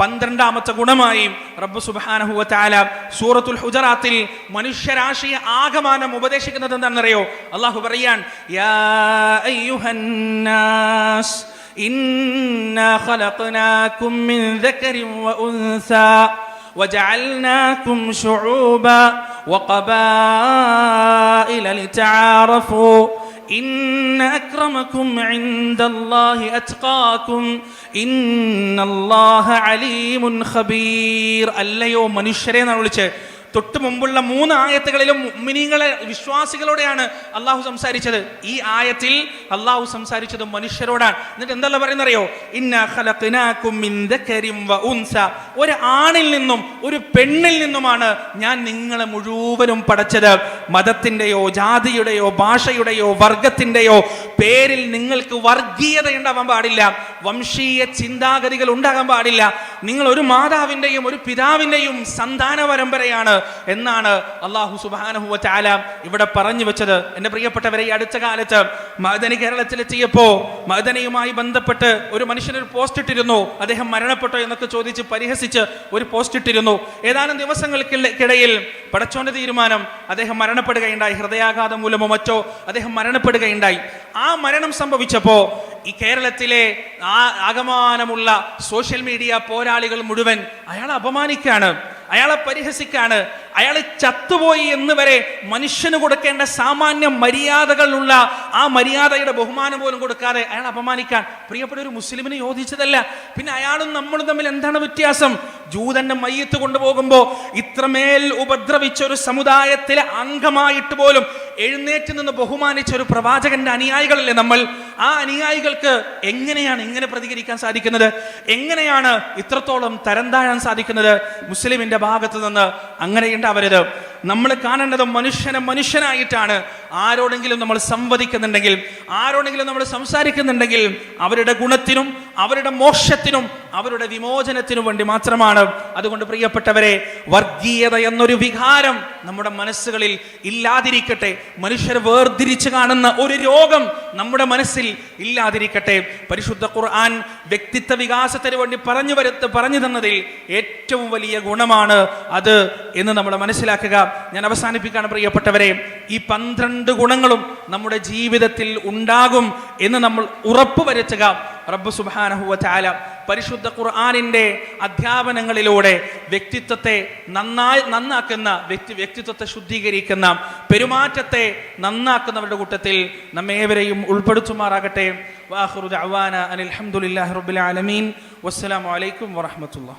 പന്ത്രണ്ടാമത്തെ ഗുണമായി റബ്ബ് സുബ്ഹാനഹു വതആല സൂറത്തുൽ ഹുജറാത്തിൽ മനുഷ്യരാശിയെ ആകമാനം ഉപദേശിക്കുന്നത് എന്താണെന്നറിയോ അള്ളാഹു പറയാൻ യാ അയ്യുഹന്നാസ് ഇന്നാ ഖലഖനാകും മിൻ ദക്കരിൻ വഉൻസാ وجعلناكم شعوبا وقبائل لتعارفوا إن أكرمكم عند الله أتقاكم إن الله عليم خبير അല്ലയോ മനുഷ്യരെ എന്നാണ് വിളിച്ച് തൊട്ട് മുമ്പുള്ള മൂന്ന് ആയത്തുകളിലും മിനിങ്ങളെ വിശ്വാസികളോടെയാണ് അള്ളാഹു സംസാരിച്ചത്. ഈ ആയത്തിൽ അള്ളാഹു സംസാരിച്ചത് മനുഷ്യരോടാണ്. എന്നിട്ട് എന്തല്ല പറയുന്നറിയോ? ഒരു ആണിൽ നിന്നും ഒരു പെണ്ണിൽ നിന്നുമാണ് ഞാൻ നിങ്ങളെ മുഴുവനും പടച്ചത്. മതത്തിന്റെയോ ജാതിയുടെയോ ഭാഷയുടെയോ വർഗത്തിന്റെയോ പേരിൽ നിങ്ങൾക്ക് വർഗീയത ഉണ്ടാവാൻ പാടില്ല. വംശീയ ചിന്താഗതികൾ ഉണ്ടാകാൻ പാടില്ല. നിങ്ങൾ ഒരു മാതാവിന്റെയും ഒരു പിതാവിന്റെയും സന്താന പരമ്പരയാണ് എന്നാണ് അള്ളാഹു സുബാനഹുവ ചാല ഇവിടെ പറഞ്ഞു വെച്ചത്. എന്റെ പ്രിയപ്പെട്ടവരെ ഈ അടുത്ത കാലത്ത് മദനി കേരളത്തിലെത്തിയപ്പോ മദനിയുമായി ബന്ധപ്പെട്ട് ഒരു മനുഷ്യനൊരു പോസ്റ്റ് ഇട്ടിരുന്നു. അദ്ദേഹം മരണപ്പെട്ടോ എന്നൊക്കെ ചോദിച്ച് പരിഹസിച്ച് ഒരു പോസ്റ്റ് ഇട്ടിരുന്നു. ഏതാനും ദിവസങ്ങൾക്കിടയിൽ പടച്ചോന്റെ തീരുമാനം അദ്ദേഹം മരണപ്പെടുകയുണ്ടായി. ഹൃദയാഘാതം മൂലമോ മറ്റോ അദ്ദേഹം മരണപ്പെടുകയുണ്ടായി. ആ മരണം സംഭവിച്ചപ്പോ ഈ കേരളത്തിലെ ആകമാനമുള്ള സോഷ്യൽ മീഡിയ പോരാളികൾ മുഴുവൻ അയാളെ അപമാനിക്കാണ് അയാളെ പരിഹസിക്കാണ് അയാൾ ചത്തുപോയി എന്ന് വരെ മനുഷ്യന് കൊടുക്കേണ്ട സാമാന്യ മര്യാദകളുള്ള ആ മര്യാദയുടെ ബഹുമാനം പോലും കൊടുക്കാതെ അയാൾ അപമാനിക്കാൻ. പ്രിയപ്പെട്ട ഒരു മുസ്ലിമിന് യോജിച്ചതല്ല. പിന്നെ അയാളും നമ്മളും തമ്മിൽ എന്താണ് വ്യത്യാസം? ജൂതന്റെ മയ്യത്ത് കൊണ്ടുപോകുമ്പോൾ ഇത്രമേൽ ഉപദ്രവിച്ച ഒരു സമുദായത്തിലെ അംഗമായിട്ട് പോലും എഴുന്നേറ്റ് നിന്ന് ബഹുമാനിച്ച ഒരു പ്രവാചകന്റെ അനുയായികളല്ലേ നമ്മൾ? ആ അനുയായികൾക്ക് എങ്ങനെയാണ് ഇങ്ങനെ പ്രതികരിക്കാൻ സാധിക്കുന്നത്? എങ്ങനെയാണ് ഇത്രത്തോളം തരം താഴാൻ സാധിക്കുന്നത്? മുസ്ലിമിന്റെ ഭാഗത്ത് നിന്ന് അങ്ങനെ ഉണ്ടാവരുത് നമ്മൾ കാണേണ്ടത് മനുഷ്യനെ മനുഷ്യനായിട്ടാണ്. ആരോടെങ്കിലും നമ്മൾ സംവദിക്കുന്നുണ്ടെങ്കിൽ ആരോടെങ്കിലും നമ്മൾ സംസാരിക്കുന്നുണ്ടെങ്കിൽ അവരുടെ ഗുണത്തിനും അവരുടെ മോക്ഷത്തിനും അവരുടെ വിമോചനത്തിനും വേണ്ടി മാത്രമാണ്. അതുകൊണ്ട് പ്രിയപ്പെട്ടവരെ വർഗീയത എന്നൊരു വികാരം നമ്മുടെ മനസ്സുകളിൽ ഇല്ലാതിരിക്കട്ടെ. മനുഷ്യർ വേർതിരിച്ച് കാണുന്ന ഒരു രോഗം നമ്മുടെ മനസ്സിൽ ഇല്ലാതിരിക്കട്ടെ. പരിശുദ്ധ ഖുർആൻ വ്യക്തിത്വ വികാസത്തിന് വേണ്ടി പറഞ്ഞു വരുത്ത് പറഞ്ഞു തന്നതിൽ ഏറ്റവും വലിയ ഗുണമാണ് അത് എന്ന് നമ്മൾ മനസ്സിലാക്കുക. ഞാൻ അവസാനിപ്പിക്കുകയാണ് പ്രിയപ്പെട്ടവരെ. ഈ പന്ത്രണ്ട് ഗുണങ്ങളും നമ്മുടെ ജീവിതത്തിൽ ഉണ്ടാകും എന്ന് നമ്മൾ ഉറപ്പ് വരുത്തുക. റബ്ബ് സുബാനഹുവ ചാല പരിശുദ്ധ ഖുർആാനിന്റെ അധ്യാപനങ്ങളിലൂടെ വ്യക്തിത്വത്തെ നന്നായി നന്നാക്കുന്ന വ്യക്തി വ്യക്തിത്വത്തെ ശുദ്ധീകരിക്കുന്ന പെരുമാറ്റത്തെ നന്നാക്കുന്നവരുടെ കൂട്ടത്തിൽ നമ്മേവരെയും ഉൾപ്പെടുത്തുമാറാകട്ടെ. വാഹുറുദ് അവാന അനിൽഹമുല്ലാ റബ്ബുൽ ആലമീൻ. വസ്സലാമു അലൈക്കും വറഹമത്തുള്ള